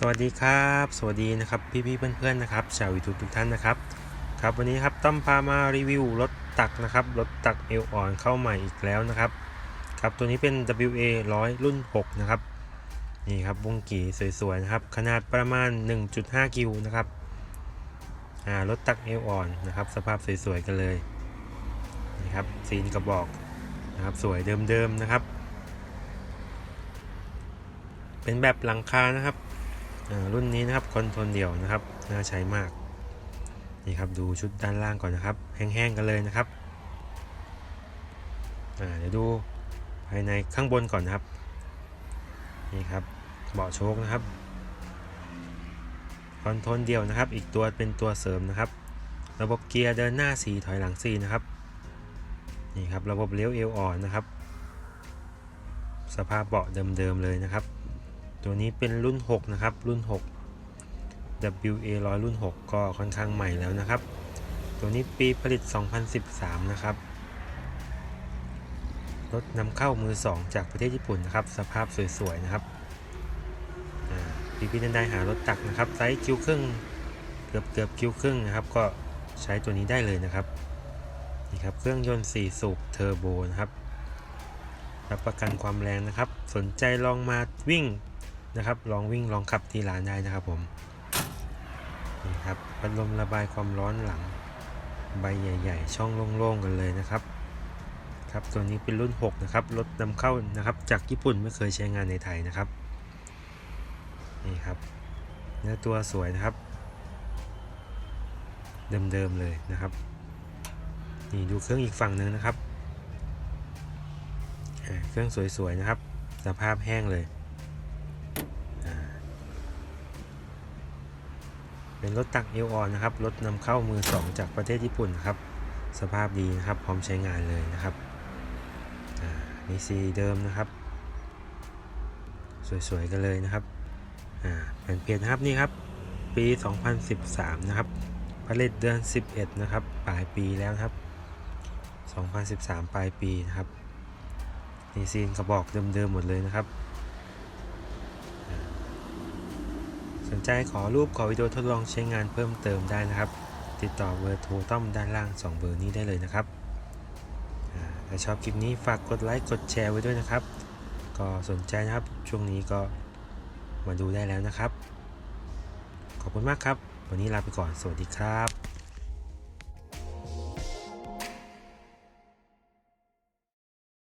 สวัสดีครับ สวัสดีนะครับพี่ๆเพื่อนๆนะครับชาวยูทูบทุกท่านนะครับครับวันนี้ครับต้อมพามารีวิวรถตักนะครับรถตักเอลอ่อนเข้าใหม่อีกแล้วนะครับครับตัวนี้เป็น WA 100 รุ่น 6 นะครับนี่ครับวงกีสวยๆนะครับขนาดประมาณ 1.5 กิวนะครับอ่ารถตักเอลอ่อนนะครับสภาพสวยๆกันเลยนี่ครับซีนกระบอกนะครับสวยเดิมๆนะครับ เป็นแบบหลังคานะครับ รุ่นนี้นะครับคอนโทรลเดี่ยวนะครับน่าใช้มากนี่ครับดูชุดด้านล่างก่อนนะครับ แห้งๆกันเลยนะครับเดี๋ยวดูภายในข้างบนก่อนนะครับนี่ครับเบาะโชคนะครับคอนโทรลเดี่ยวนะครับ อีกตัวเป็นตัวเสริมนะครับ ระบบเกียร์เดินหน้า 4 ถอยหลัง 4 นะครับนี่ครับระบบเลี้ยวเอวอ่อนนะครับ สภาพเบาะเดิมๆเลยนะครับ ตัวนี้เป็นรุ่น 6 นะครับ รุ่น 6 WA 100 รุ่น 6 ก็ค่อนข้างใหม่แล้วนะครับ ตัวนี้ปีผลิต 2013 นะครับ รถนำเข้ามือ 2 จากประเทศญี่ปุ่นนะครับ สภาพสวย ๆ นะครับพี่พี่ท่านใดหารถตักนะครับ ไซส์คิวครึ่ง เกือบเกือบคิวครึ่งนะครับ ก็ใช้ตัวนี้ได้เลยนะครับนี่ครับ เครื่องยนต์ 4 สูบเทอร์โบนะครับรับประกันความแรงนะครับ สนใจลองมาวิ่ง นะครับ ลองวิ่งลองขับที่ร้านได้นะครับผมนี่ครับพัดลมระบายความร้อนหลัง ใบใหญ่ ๆ ช่องโล่งๆกันเลยนะครับครับตัวนี้เป็นรุ่น 6 นะครับรถนำเข้านะครับ จากญี่ปุ่นไม่เคยใช้งานในไทยนะครับนี่ครับเนื้อตัวสวยนะครับ เดิมๆเลยนะครับนี่ดูเครื่องอีกฝั่งหนึ่งนะครับเครื่องสวยๆนะครับ สภาพแห้งเลยอ่า เป็นรถตักเอลออนนะครับ รถนำเข้ามือ 2 จากประเทศญี่ปุ่นครับ สภาพดีนะครับ พร้อมใช้งานเลยนะครับอ่ามีซีเดิมนะครับ สวยๆกันเลยนะครับแผ่นเปลี่ยนะครับนี่ครับ ปี 2013 นะครับผลิตเดือน 11 นะครับ ปลายปีแล้วครับ 2013 ปลายปีนะครับนี่ซีนกระบอกเดิมๆหมดเลยนะครับอ่า สนใจขอรูปขอวิดีโอทดลองใช้งานเพิ่มเติมได้นะครับ ติดต่อเบอร์โทรต้อมด้านล่าง 2 เบอร์นี้ได้เลยนะครับถ้าชอบคลิปนี้ฝากกดไลค์กดแชร์ไว้ด้วยนะครับ ก็สนใจนะครับช่วงนี้ก็มาดูได้แล้วนะครับ ขอบคุณมากครับ วันนี้ลาไปก่อนสวัสดีครับ